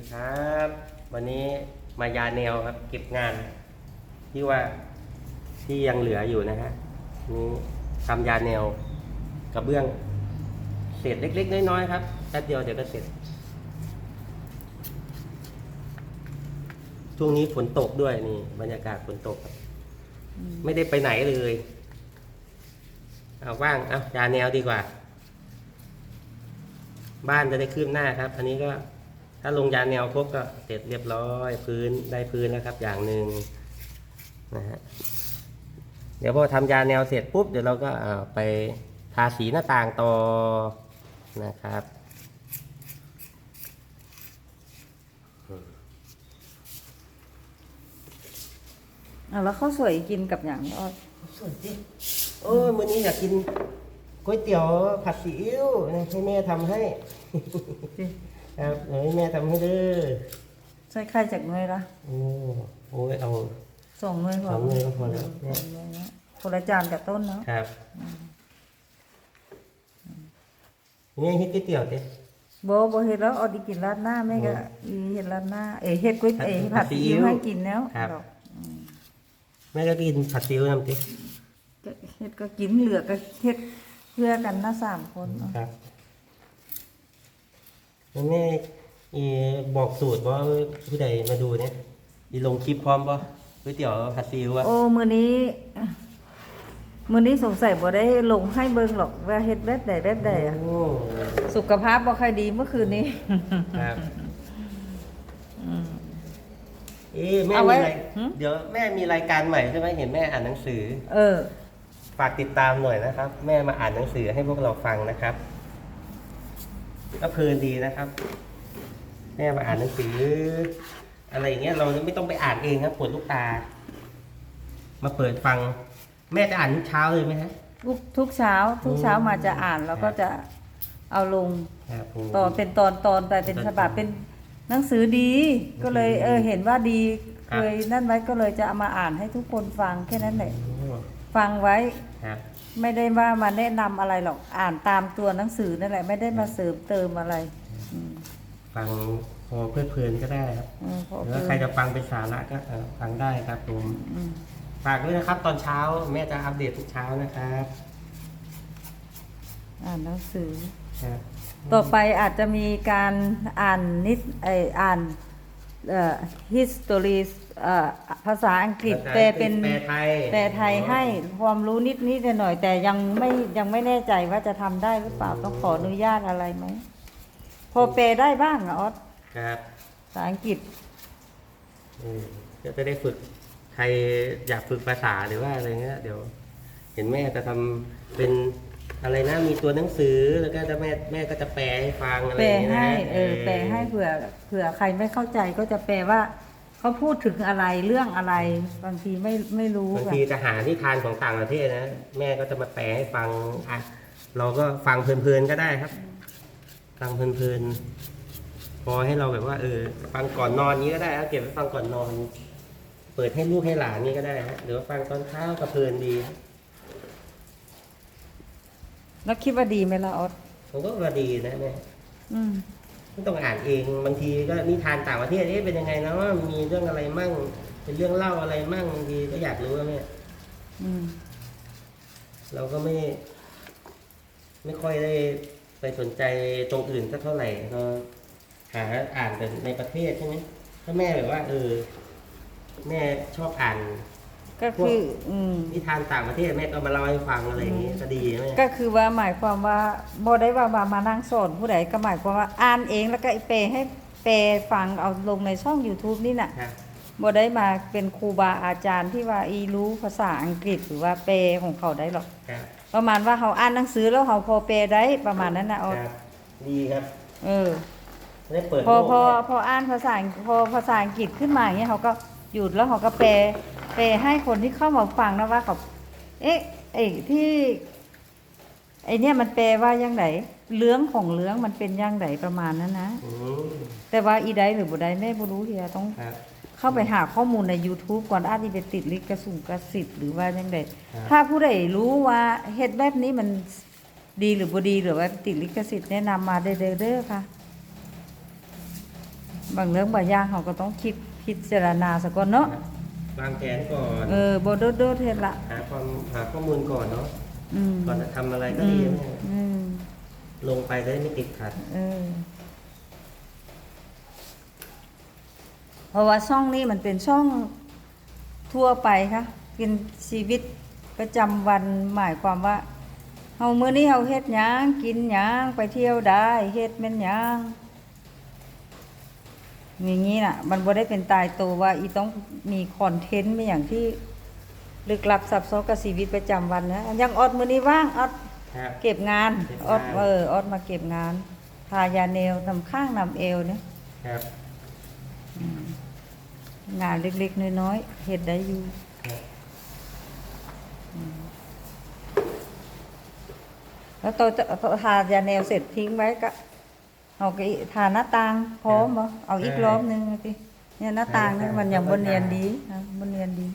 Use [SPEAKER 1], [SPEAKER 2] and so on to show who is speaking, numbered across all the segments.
[SPEAKER 1] ดีครับ วันนี้มายาแนวครับ เก็บงาน ที่ว่าที่ยังเหลืออยู่นะฮะนี่ทำยาแนวกระเบื้องเศษเล็ก ๆ น้อยๆครับแป๊บเดียวเดี๋ยวก็เสร็จช่วงนี้ฝนตกด้วยนี่ บรรยากาศฝนตกครับไม่ได้ไปไหนเลยเอาว่างเอายาแนวดีกว่า บ้านจะได้คืบหน้าครับ อันนี้ก็ ถ้าลงยาแนวครบก็เสร็จเรียบร้อยพื้นได้พื้นแล้วครับอย่างหนึ่งนะฮะเดี๋ยวพอทำยาแนวเสร็จปุ๊บเดี๋ยวเราก็อ่าไปทาสีหน้าต่างต่อนะครับ
[SPEAKER 2] อะแล้วข้าวสวยกินกับอย่างนี้อ้อย
[SPEAKER 1] สวยจิโอ้ยมื้อนี้อยากกินก๋วยเตี๋ยวผัดซีอิ๊วนะให้แม่ทำให้ ครับเดี๋ยวให้แม่ทำให้เด้อ
[SPEAKER 2] ใส่ไข่จากเนยละ
[SPEAKER 1] โอ้โอ้ยเอา
[SPEAKER 2] สองเนยพอ
[SPEAKER 1] สองเนยก็พอแล้ว
[SPEAKER 2] สองเนยนะคนละจานกับต้นเนาะ
[SPEAKER 1] ครับแม่เฮ็ดก๋วยเตี๋ยวเด้
[SPEAKER 2] โบโบเฮ็ดแล้วเอาดิกินราดหน้าแม่ก็อีเฮ็ดราดหน้า เอ้ยเฮ็ดก๋วยเอ้ย
[SPEAKER 1] ผั
[SPEAKER 2] ผั
[SPEAKER 1] ด
[SPEAKER 2] ด
[SPEAKER 1] ซี
[SPEAKER 2] ซี
[SPEAKER 1] อิ๊
[SPEAKER 2] อิ๊
[SPEAKER 1] ว
[SPEAKER 2] วให้กินแล้ว
[SPEAKER 1] ครับ
[SPEAKER 2] ดอก
[SPEAKER 1] แม่ก็กินผัดซีอิ๊วน้ำติ
[SPEAKER 2] ก็เฮ็ดก็กินเหลือก็เฮ็ดเพื่อกันนะสามคนเนาะ
[SPEAKER 1] ครับ แล้วแม่อีบอกสูตรว่าผู้ใดมาดูเนี่ยอีลงคลิปพร้อมป่ะก๋วยเตี๋ยวผัดซีอิ๊วอะ
[SPEAKER 2] โอ้มื้อนี้มื้อนี้สงสัยบ่ได้ลงให้เบิ่งหรอกว่าเฮ็ดแบบใดแบบใดอะ
[SPEAKER 1] โอ้
[SPEAKER 2] สุขภาพบ่ค่อยดีเมื่อคืนนี้
[SPEAKER 1] ครับเอ๊ะแม่
[SPEAKER 2] เอา
[SPEAKER 1] มี
[SPEAKER 2] ไว้
[SPEAKER 1] อะไร
[SPEAKER 2] หึ
[SPEAKER 1] เดี๋ยวแม่มีรายการใหม่ใช่ไหมเห็นแม่อ่านหนังสือ
[SPEAKER 2] เออ
[SPEAKER 1] ฝากติดตามหน่อยนะครับ แม่มาอ่านหนังสือให้พวกเราฟังนะครับ ก็เพลินดีนะครับแม่มาอ่านหนังสือ อะไรอย่างเงี้ยเราไม่ต้องไปอ่านเองครับปวดลูกตา มาเปิดฟัง แม่จะอ่านทุกเช้าเลยไหมฮะ
[SPEAKER 2] ทุกทุกเช้าทุกเช้ามาจะอ่านแล้วก็จะเอาลง
[SPEAKER 1] ครับผม
[SPEAKER 2] ตอนเป็นตอนตอนไปเป็นฉบับเป็นหนังสือดี ก็เลยเออเห็นว่าดี
[SPEAKER 1] ครั
[SPEAKER 2] เค
[SPEAKER 1] บ
[SPEAKER 2] ยนั่นไว้ก็เลยจะเอามาอ่านให้ทุกคนฟังแค่นั้นแหละ
[SPEAKER 1] โอ้
[SPEAKER 2] ฟังไว้
[SPEAKER 1] ครับ
[SPEAKER 2] ไม่ได้ว่ามาแนะนำอะไรหรอกอ่านตามตัวหนังสือนั่นแหละ ไม่ได้มาเสริมเติมอะไร อืม
[SPEAKER 1] ฟังพอเพลิดเพลินก็ได้ครับ
[SPEAKER 2] เออเพราะ
[SPEAKER 1] หรือว่าใครจะฟังเป็นสาระก็เอ่อฟังได้ครับผม
[SPEAKER 2] อืม
[SPEAKER 1] ฝากด้วยนะครับ ตอนเช้าแม่จะอัปเดตทุกเช้านะครับ
[SPEAKER 2] อ่านหนังสือ
[SPEAKER 1] ครับ
[SPEAKER 2] ต่อไปอาจจะมีการอ่านนิดไอออ่าน เอ่อ history เอ่อภาษาอังกฤษแปลเป็น
[SPEAKER 1] แปลไทย
[SPEAKER 2] แปลไทยให้ความรู้นิดนิดหน่อยๆแต่ยังไม่ยังไม่แน่ใจว่าจะทำได้หรือเปล่าต้องขออนุญาตอะไรไหม พอแปลได้บ้างเหรอออส
[SPEAKER 1] ครับ
[SPEAKER 2] ภาษาอังกฤษ
[SPEAKER 1] เออก็จะได้ฝึกใครอยากฝึกภาษาหรือว่าอะไรเงี้ยเดี๋ยว เห็นแม่จะทำเป็น อะไรนะมีตัวหนังสือแล้วก็จะแม่แม่ก็จะแปลให้ฟังอะไร
[SPEAKER 2] แปล
[SPEAKER 1] อย่างเงี้ยนะ
[SPEAKER 2] ให้เออแปลให้เผื่อเผื่อใครไม่เข้าใจก็จะแปลว่าเขาพูดถึงอะไรเรื่องอะไร บางทีไม่ไม่รู้
[SPEAKER 1] บาง
[SPEAKER 2] ค่ะ
[SPEAKER 1] ทีจะหานิทานของต่างประเทศนะแม่ก็จะมาแปลให้ฟังอะเราก็ฟังเพลินๆก็ได้ครับ ฟังเพลินๆพอให้เราแบบว่า เออ ฟังก่อนนอนนี้ก็ได้ครับเก็บไว้ฟังก่อนนอน เปิดให้ลูกให้หลานนี่ก็ได้ฮะหรือว่าฟังตอนเช้าก็เพลินดี
[SPEAKER 2] แล้วคิดว่าดีไหมล่ะออส
[SPEAKER 1] ผมก็ว่าดีนะแม่
[SPEAKER 2] อืม
[SPEAKER 1] ไม่ต้องอ่านเองบางทีก็นิทานต่างประเทศเอ๊ะเป็นยังไงนะว่ามีเรื่องอะไรมั่ง เป็นเรื่องเล่าอะไรมั่งบางทีก็อยากรู้แล้วเนี่ย
[SPEAKER 2] อืม
[SPEAKER 1] เราก็ไม่ ไม่ค่อยได้ไปสนใจตรงอื่นสักเท่าไหร่เราหาอ่านแต่ในประเทศใช่ไหมถ้าแม่แบบว่าเออแม่ชอบอ่าน
[SPEAKER 2] ก็คืออืม
[SPEAKER 1] นิทานต่างประเทศแม่ก็มาเล่าให้ฟังอะไรอย่างนี้ก็ดีแม่
[SPEAKER 2] ก็คือว่าหมายความว่าบ่ได้ว่ามามานั่งสอนผู้ใดก็หมายความว่าอ่านเองแล้วก็แปลให้แปลฟังเอาลงในช่อง YouTube นี่น่ะ
[SPEAKER 1] ครับ
[SPEAKER 2] บ่ได้มาเป็นครูบาอาจารย์ที่ว่าอีรู้ภาษาอังกฤษหรือว่าแปลของเขาได้หรอก
[SPEAKER 1] ครับ
[SPEAKER 2] ประมาณว่าเขาอ่านหนังสือแล้วเขาพอแปลได้ประมาณนั้นนะเอา
[SPEAKER 1] ครับดีครับ
[SPEAKER 2] เออ
[SPEAKER 1] ได้เปิด
[SPEAKER 2] พอ
[SPEAKER 1] โลก
[SPEAKER 2] พอ
[SPEAKER 1] เนี่ย
[SPEAKER 2] พออ่านภาษาพอภาษาอังกฤษขึ้นมาอย่างเงี้ยเขาก็หยุดแล้วเขาก็แปล แปลให้คนที่เข้ามาฟังนะว่าเขาเอ๊ะไอ้ที่ไอ้เนี่ยมันแปลว่ายังไงเรื่องของเรื่องมันเป็นยังไงประมาณนั้นนะ
[SPEAKER 1] อืม
[SPEAKER 2] แต่ว่าอีใดหรือบ่ใดแม่บ่รู้เฮียต้อง
[SPEAKER 1] ครับ
[SPEAKER 2] เข้าไปหาข้อมูลใน YouTube ก่อนอาจจะไปติดลิขสุงกสิทธิ์หรือว่ายังไง
[SPEAKER 1] ครับ
[SPEAKER 2] ถ้าผู้ใดรู้ว่าเฮ็ดแบบนี้มันดีหรือบ่ดีหรือว่าติดลิขสิทธิ์แนะนำมาเด้อๆเด้อค่ะ บางเรื่องบางอย่างเขาก็ต้องคิดพิจารณาซะก่อนเนาะ
[SPEAKER 1] วางแผนก่อน
[SPEAKER 2] เออบ่โดดโดดเฮ็ดละ
[SPEAKER 1] หาความหาข้อมูลก่อนเนาะ
[SPEAKER 2] อืม
[SPEAKER 1] ก่อนจะทำอะไรก็
[SPEAKER 2] อื
[SPEAKER 1] ดี
[SPEAKER 2] ม
[SPEAKER 1] นะ
[SPEAKER 2] อืม
[SPEAKER 1] ลงไปจะได้ไม่ติดขัด
[SPEAKER 2] เออเพราะว่าช่องนี้มันเป็นช่องทั่วไปค่ะเป็นชีวิตประจำวันหมายความว่าเฮามื้อนี้เฮาเฮ็ดหยังกินหยังไปเที่ยวได้เฮ็ดแม่นหยัง อย่างนี้น่ะ มันบ่ได้เป็นตายตัวว่า อีต้องมีคอนเทนต์ไม่อย่างที่ลึกลับซับซ้อนกับชีวิตประจำวันนะอยังออดมื้อนี้ว่างออด
[SPEAKER 1] ครับ
[SPEAKER 2] เก็บงาน
[SPEAKER 1] เก็บงาน
[SPEAKER 2] ออดเออออดมาเก็บงานทายาเนลนำข้างนำเอวเนี่ย
[SPEAKER 1] ครับ
[SPEAKER 2] งานเล็กๆน้อยๆเฮ็ดได้อยู่
[SPEAKER 1] ครับ
[SPEAKER 2] แล้วตัวตัวทายาเนลเสร็จทิ้งไว้ก็ เอาไปทาหน้าต่างพร้อมบ่เอาอีกรอบหนึงสิเนี่ยหน้าต่างนี่มันยังบ่เนียนดีนะบ่เนียนดี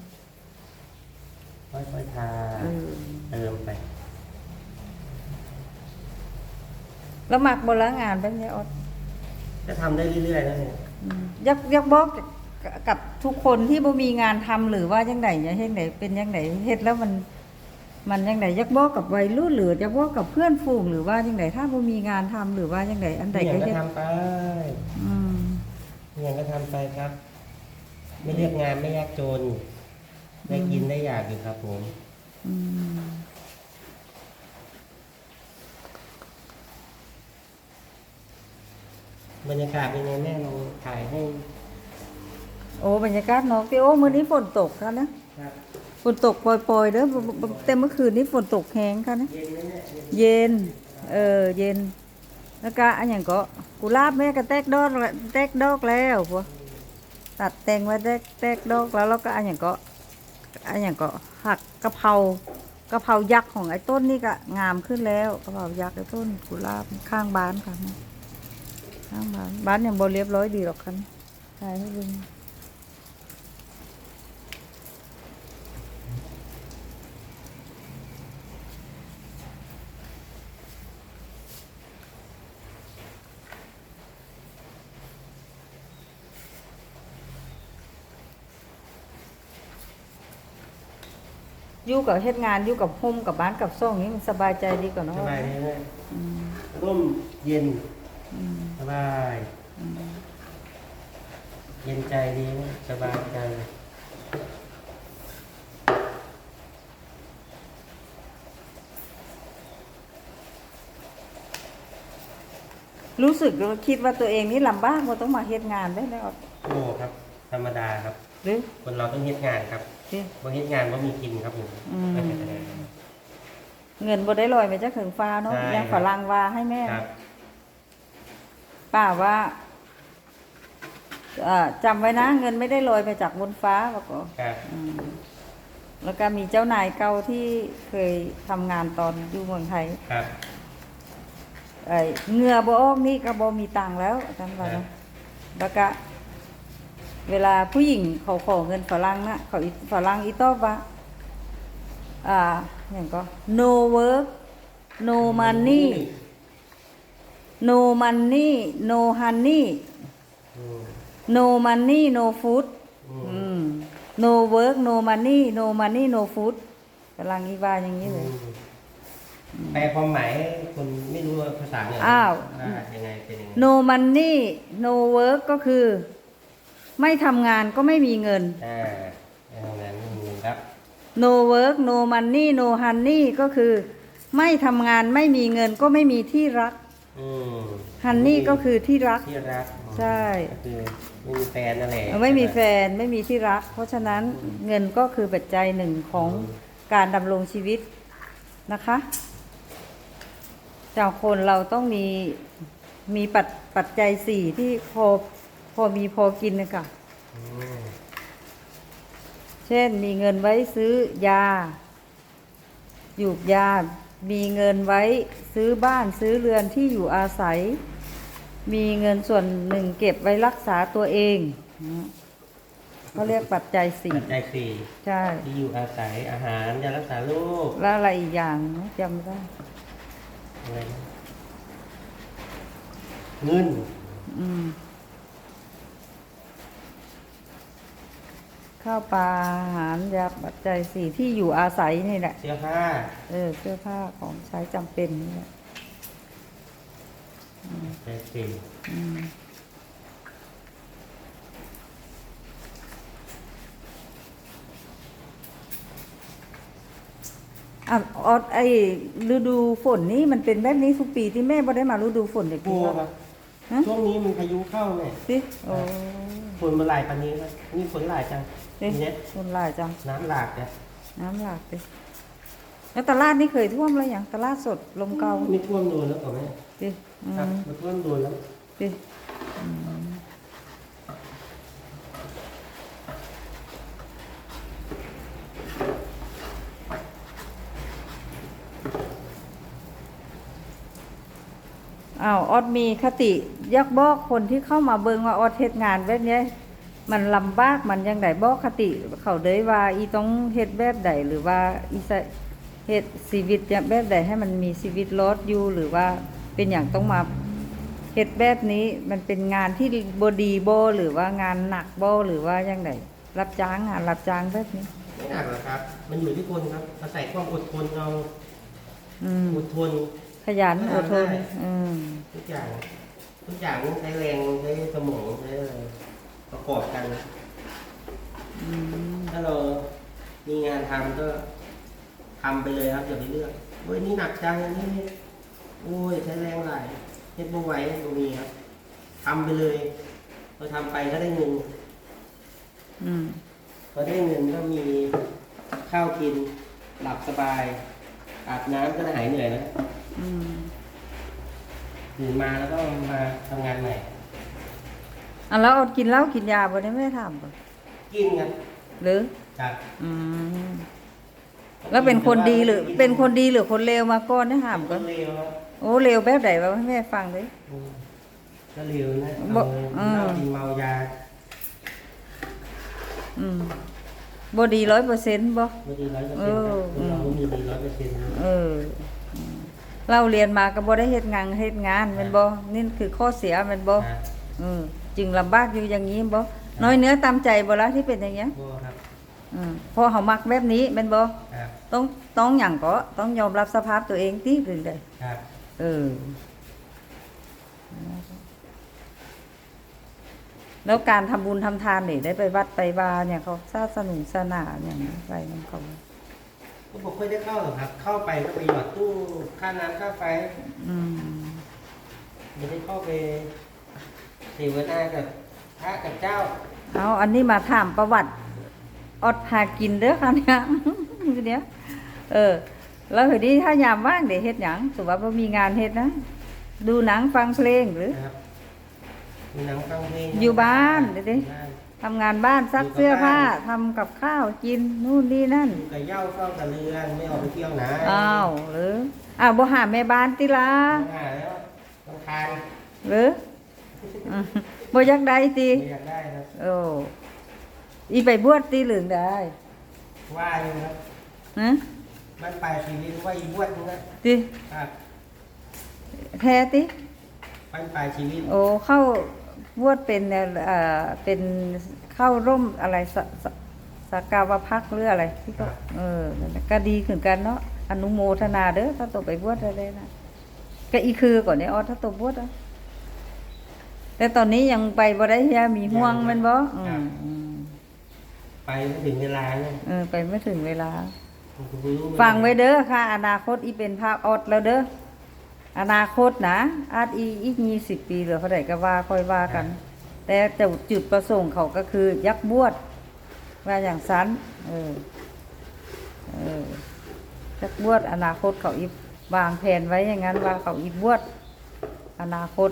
[SPEAKER 1] ค่อยๆทา
[SPEAKER 2] เออ
[SPEAKER 1] เติมไป
[SPEAKER 2] แล้วมักบ่ละงานแบบนี้ออด
[SPEAKER 1] จะทำได้เรื่อยๆนะเนี่ย
[SPEAKER 2] อืมอยากอยากบอกกับทุกคนที่บ่มีงานทำหรือว่าจังไดเนี่ยเฮ็ดไดเป็นจังไดเฮ็ดแล้วมัน มันจังไดอยากบอกกับวัยรุ่นหรืออยากบอกกับเพื่อนฝูงหรือว่าจังไดถ้าบ่มีงานทำหรือว่าจังไดอันใด
[SPEAKER 1] เนี่ย
[SPEAKER 2] ก็
[SPEAKER 1] ก็
[SPEAKER 2] เฮ็ด
[SPEAKER 1] ทำไป
[SPEAKER 2] อืม
[SPEAKER 1] เนี่ยก็ทำไปครับ ไม่เลือกงานไม่ยากจน ได้กินได้อยากอยู่ครับผม
[SPEAKER 2] อืม
[SPEAKER 1] บรรยากาศเป็นไงแม่ลองถ่ายให้
[SPEAKER 2] โอ้บรรยากาศนอกที่โอ้มื้อนี้ฝนตกค่ะนะครับ ฝนตกปล่อยๆเด้อบ่บ่บ่แต่เมื่อคืนนี้ฝนตกแฮงค่ะนะ
[SPEAKER 1] เย็นไหมเนี่ยเย็น
[SPEAKER 2] เออเย็น แล้วก็อันอย่างก็กุหลาบแม่ก็แตกดอกแตกดอกแล้วพวกตัดแตงไว้แตกแตกดอกแล้วแล้วก็อันอย่างก็อันอย่างก็หักกะเพรากะเพรายักษ์ของไอ้ต้นนี่ก็งามขึ้นแล้วกะเพรายักษ์ไอ้ต้นกุหลาบข้างบ้านค่ะข้างบ้านบ้านยังบ่เรียบร้อยดีหรอกคันถ่ายให้ดู อยู่กับเฮ็ดงานอยู่กับโฮมกับบ้านกับซ่องนี้มันสบายใจดีกว่าเนาะ
[SPEAKER 1] สบายดีไหม
[SPEAKER 2] อืม
[SPEAKER 1] ร่มเย็น
[SPEAKER 2] อืม
[SPEAKER 1] สบายเย็นใจดีไหมสบายใจ
[SPEAKER 2] รู้สึกว่าคิดว่าตัวเองนี่ลำบากว่าต้องมาเฮ็ดงานได้แล้ว
[SPEAKER 1] โอ้ครับ ธรรมดาครับ
[SPEAKER 2] หรือ
[SPEAKER 1] คนเราต้องเฮ็ดงานครับ
[SPEAKER 2] สิ
[SPEAKER 1] บ่เฮ็ดงานบ่มีกินครับผม
[SPEAKER 2] อืม เงินบ่ได้ลอยไปจากถึงฟ้าเนาะ
[SPEAKER 1] ใช่
[SPEAKER 2] ยังฝรั่งว่าให้แม่
[SPEAKER 1] ครับ
[SPEAKER 2] ป้าว่าเอ่อจำไว้นะ เงินไม่ได้ลอยไปจากบนฟ้าบอกก็
[SPEAKER 1] ครับ
[SPEAKER 2] อืมแล้วก็มีเจ้านายเก่าที่เคยทำงานตอนอยู่เมืองไทย
[SPEAKER 1] ครับ
[SPEAKER 2] ไอ้เหงื่อบ่ออกนี่ก็บ่มีตังค์แล้วอาจารย์ว่า
[SPEAKER 1] ครั
[SPEAKER 2] นะ
[SPEAKER 1] บ
[SPEAKER 2] แล้วก็ เวลาผู้หญิงเขาขอเงินฝรั่งนะเขาอีฝรั่งอีตอบว่าอ่าอย่างก็ no work no money no money no honey
[SPEAKER 1] อืม
[SPEAKER 2] no money no food
[SPEAKER 1] อืม
[SPEAKER 2] อืม no work no money no money no food ฝรั่งอีว่าอย่างนี้เลย
[SPEAKER 1] แปลความหมายให้คนไม่รู้ว่าภาษาเหนือ
[SPEAKER 2] อ้าว
[SPEAKER 1] ว่ายังไงเป็นยังไง
[SPEAKER 2] no money no work ก็คือ ไม่ทำงานก็ไม่มีเงิน
[SPEAKER 1] อ่าอย่างนั้นมีครับ
[SPEAKER 2] no work no money no honey ก็คือ ไม่ทำงานไม่มีเงินก็ไม่มีที่รัก
[SPEAKER 1] อืม
[SPEAKER 2] honey ก็คือที่รัก
[SPEAKER 1] ที่รัก
[SPEAKER 2] ใช่
[SPEAKER 1] ก็คือไม่มีแฟนนั่นแหละ
[SPEAKER 2] ไม่มีแฟนไม่มีที่รัก เพราะฉะนั้นเงินก็คือปัจจัยหนึ่งของการดำรงชีวิตนะคะจากคนเราต้องมีมีปัจปัจจัยสี่ที่พอพ อมีพอกินนะคะ
[SPEAKER 1] อืม
[SPEAKER 2] เช่นมีเงินไว้ซื้อยาหยูกยา มีเงินไว้ซื้อบ้านซื้อเรือนที่อยู่อาศัย มีเงินส่วนหนึ่งเก็บไว้รักษาตัวเองเขาเรียกปัจจัยสี่
[SPEAKER 1] ปัจจัยสี่
[SPEAKER 2] ใช่
[SPEAKER 1] ที่อยู่อาศัยอาหารยารักษาโรค
[SPEAKER 2] แล้วอะไรอีกอย่างนะจำไม่ได้
[SPEAKER 1] อะไรนะเงิน
[SPEAKER 2] อืม ข้าวปลาอาหารยาปัจจัยสี่ที่อยู่อาศัยนี่แหละ
[SPEAKER 1] เสื้อผ้า
[SPEAKER 2] เออเสื้อผ้าของใช้จำเป็นนี่แหละ
[SPEAKER 1] แปดสี่
[SPEAKER 2] อืมอะออดไอ้ฤดูฝนนี่มันเป็นแบบนี้ทุกปีที่แม่บ่ได้มาฤดูฝนเด็ก
[SPEAKER 1] กลัวครับ
[SPEAKER 2] ฮะ
[SPEAKER 1] ช่วงนี้มันพายุเข้าเนี่ย
[SPEAKER 2] สิโอ้
[SPEAKER 1] ฝนมาหลายปันนี้ครับนี่ฝนหลายจัง
[SPEAKER 2] สิ
[SPEAKER 1] ที เนี้ย
[SPEAKER 2] ฝนหลายจัง
[SPEAKER 1] น้ำหลากเนี่ย
[SPEAKER 2] น้ำหลากสิแล้วตลาดนี่เคยท่วมแล้วอย่างตลาดสดลมเก่า
[SPEAKER 1] ไม่ท่วมโดนแล้วก่อนไหม
[SPEAKER 2] สิอื
[SPEAKER 1] ครับ
[SPEAKER 2] ม
[SPEAKER 1] มาท่วมโดนแล้ว
[SPEAKER 2] สิอืมอ้าวออดมีคติอยักบอกคนที่เข้ามาเบิงว่าออดเฮ็ดงานแบบเนี้ย มันลำบากมันยังไดบอกคติ เขาเด้ยว่า อีต้องเฮ็ดแบบใดหรือว่าอีสะเฮ็ดชีวิตแบบใดให้มันมีชีวิตรอดอยู่หรือว่าเป็นอย่างต้องมาเฮ็ดแบบนี้มันเป็นงานที่บ่ดีบ่หรือว่างานหนักบ่หรือว่ายังไดรับจ้างงานรับจ้างแบบนี้
[SPEAKER 1] ไม่หนักหรอกครับ มันอยู่ที่คนครับอาศัยความอดทนเรา
[SPEAKER 2] อืม
[SPEAKER 1] อดทน
[SPEAKER 2] ขยันอดทน
[SPEAKER 1] ได้
[SPEAKER 2] อืม
[SPEAKER 1] ทุกอย่างทุกอย่างต้องใช้แรงใช้สมองใช้อะไร ประกอบกัน
[SPEAKER 2] อืม
[SPEAKER 1] ถ้าเรามีงานทำก็ทำไปเลยครับอย่าไปเลือกเว้ยนี่หนักจังอันนี้โอ้ยใช้แรงหลายเฮ็ดบ่ไหวตรงนี้ครับทำไปเลยพอทำไปก็ได้เงิน
[SPEAKER 2] อืม
[SPEAKER 1] พอได้เงินก็มีข้าวกินหลับสบายอาบน้ำก็หายเหนื่อยแล้ว
[SPEAKER 2] อืม
[SPEAKER 1] ตื่นมาแล้วก็มาทำงานใหม่
[SPEAKER 2] อะแล้วอดกินเหล้ากินยาบ่ได้ไม่ได้ถามบ่
[SPEAKER 1] กินครับ
[SPEAKER 2] หรือ
[SPEAKER 1] จาก
[SPEAKER 2] อืมแล้วเป็นคนดีหรือ เป็นคนดีหรือคนเลวมาก่อนได้ถามก่อน
[SPEAKER 1] เร็วครับ
[SPEAKER 2] โอ้เลวแบบไหนวะให้แม่ฟังเลย
[SPEAKER 1] อืมก็เร็วนะ
[SPEAKER 2] บ่
[SPEAKER 1] เอา
[SPEAKER 2] อืม
[SPEAKER 1] เหล้ากินเมายา
[SPEAKER 2] อืมบ่ดีร้อยเปอร์เซ็นต์บ่
[SPEAKER 1] ไม่ดีร้อยเปอร์
[SPEAKER 2] เอ
[SPEAKER 1] เซ็นต์ครับ
[SPEAKER 2] อ
[SPEAKER 1] เราไม่มีดีร้อยเปอร์เซ็นต์
[SPEAKER 2] เอออืมเราเรียนมาก็บ่ได้เฮ็ดงานเฮ็ดงานแม่นบ่นี่คือข้อเสียแม่นบ่
[SPEAKER 1] นะ
[SPEAKER 2] อืม จึงลำบากอยู่อย่างนี้บ่น้อยเนื้อตามใจบ่ล่ะที่เป็นอย่างเงี้ย
[SPEAKER 1] โบครับ
[SPEAKER 2] อืมพอเขามักแบบนี้แม่นบ่
[SPEAKER 1] ครับ
[SPEAKER 2] ต้องต้องหยังก็ต้องยอมรับสภาพตัวเองติหรือได
[SPEAKER 1] ครับ
[SPEAKER 2] เออแล้วการทำบุญทำทานนี่ได้ไปวัดไปวาเนี่ยเขาศาสนุนศาสนาอย่างนี้ไปนั่นเขา
[SPEAKER 1] ก็บอกไม่ได้เข้าหรอกครับ เข้าไปก็ไปหยอดตู้ค่าน้ำค่าไฟ
[SPEAKER 2] อืม
[SPEAKER 1] ไม่ได้เข้าไป เสวนากับพระกับเจ้า
[SPEAKER 2] เอาอันนี้มาถามประวัติอดหากินเด้อค่ะเนี่ยเนี้ยเออ แล้วเดี๋ยวนี้ถ้ายามว่างเดี๋ยวเฮ็ดหยังสมมติว่าบ่มีงานเฮ็ดนะ ดูหนังฟังเพลงหรือ
[SPEAKER 1] นะครับมีหนังฟังเพลง
[SPEAKER 2] อยู่บ้านเดี๋ยวดิ
[SPEAKER 1] อยู่บ้าน
[SPEAKER 2] ทำงานบ้านซักเสื้อผ้าทำกับข้าวกินนู่นนี่นั่น
[SPEAKER 1] อยู่กับเหย้าเฝ้ากับเรือนไม่ออกไปเที่ยวไหน
[SPEAKER 2] อ้าวหรืออ้าวบ่หาแม่บ้านติลา
[SPEAKER 1] ไม่หาแล้วต้องทาน
[SPEAKER 2] หรืออืม บ่อยากได้ติ
[SPEAKER 1] ไม่อยากได้ครับ
[SPEAKER 2] โอ้อีไปบวชติเหลืองได้
[SPEAKER 1] ว่าอยู่ครับ
[SPEAKER 2] ฮะ
[SPEAKER 1] บ้านปลายชีวิตว่าอีบวชนะ
[SPEAKER 2] ติ
[SPEAKER 1] ครับ
[SPEAKER 2] แท้ติ
[SPEAKER 1] บ้านปลายชีวิต
[SPEAKER 2] โอ้เข้าบวชเป็นเอ่อเป็นเข้าร่มอะไรสสสกาวพักหรืออะไรที่ก็เออนั่นน่ะก็ดีขึ้นกันเนาะอนุโมทนาเด้อถ้าตัวไปบวชได้นะก็อีคือก่อนเนี่ยออถ้าตัวบวชอะ แต่ตอนนี้ยังไปบ่ได้เฮียมีห่วงแมันบ่อืมอืม
[SPEAKER 1] ไปไม่ถึงเวลาเนี่ย
[SPEAKER 2] เออไปไม่ถึงเวลา
[SPEAKER 1] ผมก็ไม่รู้
[SPEAKER 2] ฟังไว้เด้อค่ะ อนาคตอีเป็นภาพออดแล้วเด้ออนาคตนะอาจอีอีกยี่สิบปีหรือเขาไดก็ว่าค่อยว่ากัน แต่แต่จุดประสงค์เขาก็คือยักบวชว่าอย่างสันเออเออยักบวชอนาคตเขาอีวางแผนไว้อย่างนั้นว่าเขาอีบวชอนาคต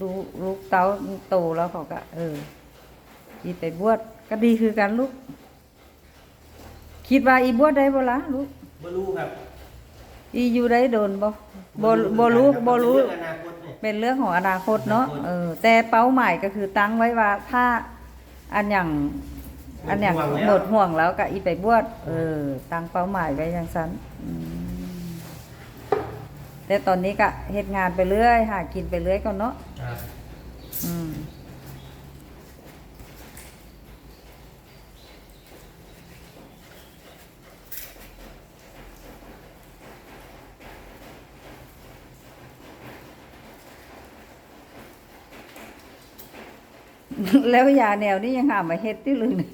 [SPEAKER 2] ลูกลูกเต้าโตแล้วเขาก็เอออีไปบวชก็ดีคือกันลูก คิดว่าอีบวชได้บ่ละลูก
[SPEAKER 1] ไม่รู้ครับ
[SPEAKER 2] อีอยู่ได้โดนบ่บ่บ่รู้บ่รู้
[SPEAKER 1] เองอนาคตเนี่ย
[SPEAKER 2] เป็นเรื่องของอนาคตเนาะ
[SPEAKER 1] อนาคต
[SPEAKER 2] เออแต่เป้าหมายก็คือตั้งไว้ว่าถ้าอันอย่างอันอย่าง
[SPEAKER 1] หมดห่วงแล้ว
[SPEAKER 2] หมดห่วงแล้วก็อีไปบวชเออตั้งเป้าหมายไว้อย่างนั้นอืมแต่ตอนนี้ก็เฮ็ดงานไปเรื่อย หากินไปเรื่อยก่อนเนาะ
[SPEAKER 1] ครับ
[SPEAKER 2] แล้วยาแนวนี้ยังหามาเฮ็ดที่ลือไหน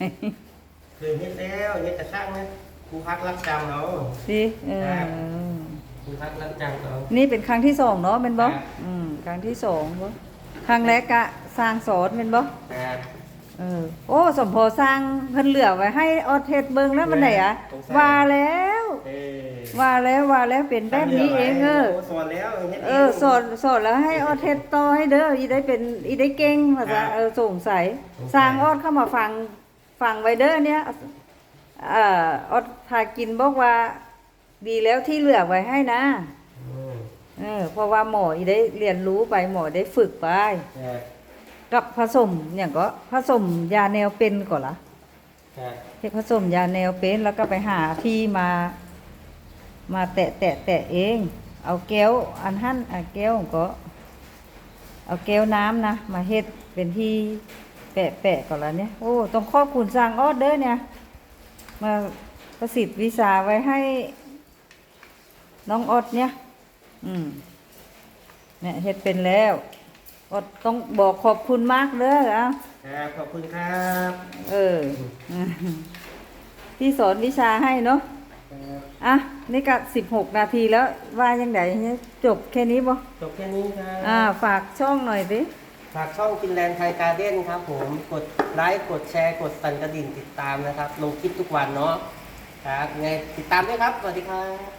[SPEAKER 2] เค
[SPEAKER 1] ยเฮ็ดแล้วเฮ็ดแต่สร้างนะครูพักรักจำเรา
[SPEAKER 2] สิเออ
[SPEAKER 1] ครูพักรักจำเรา
[SPEAKER 2] นี่เป็นครั้งที่สองเนาะเป็นบ่อืครั้งที่สองบ่ ครั้งแรกกะสร้างสอนเป็นบ่
[SPEAKER 1] ครับ
[SPEAKER 2] เออโอ้สมพอสร้างเพิ่นเหลือไว้ให้ออเทศเบิ่งแล้วมันไหนอะว่าแล้ว
[SPEAKER 1] เออ
[SPEAKER 2] ว่าแล้วว่าแล้วเป็นแบบนี้เองเออ
[SPEAKER 1] โสอนแล้วเฮ็ดง
[SPEAKER 2] เออสอนสอนแล้วให้ออเทศต่อให้เด้ออีได้เป็นอีได้เก่งภาษาเออสงสัย สร้างออดเข้ามาฟังฟังไว้เด้อเนี่ยเอ่อออดพากินบอกว่า ดีแล้วที่เหลือไว้ให้นะ
[SPEAKER 1] อืม
[SPEAKER 2] เออเพราะว่าหมออีได้เรียนรู้ไปหมอได้ฝึกไป
[SPEAKER 1] ครับ
[SPEAKER 2] กับผสมอย่างก็ผสมยาแนวเป็นก่อนละ
[SPEAKER 1] ครับ
[SPEAKER 2] เฮ็ดผสมยาแนวเป็นแล้วก็ไปหาที่มา มาแตะแตะแตะเอง เอาแก้วอันหั่นอะแก้วก็ เอาแก้วน้ำนะมาเฮ็ดเป็นที่แปะแปะก่อนละเนี่ยโอ้ต้องขอบคุณสร้างออดเด้อเนี่ย มาประสิทธิ์วิชาไว้ให้ น้องออดเนี่ย อืมเนี่ยเฮ็ดเป็นแล้วอดต้องบอกขอบคุณมากเด้ออะ
[SPEAKER 1] ครับขอบคุณครับ
[SPEAKER 2] เออที่สอนวิชาให้เนาะ
[SPEAKER 1] ครับ
[SPEAKER 2] อะนี่ก็สิบหกนาทีแล้วว่ายังไงจบแค่นี้บ่
[SPEAKER 1] จบแค่นี้ครับ
[SPEAKER 2] อ่าฝากช่องหน่อยสิ
[SPEAKER 1] ฝากช่องกินแลนด์ไทยการ์เด้นครับผมกดไลค์กดแชร์กดสั่นกระดิ่งติดตามนะครับ ลงคลิปทุกวันเนาะครับไงติดตามด้วยครับสวัสดีครับ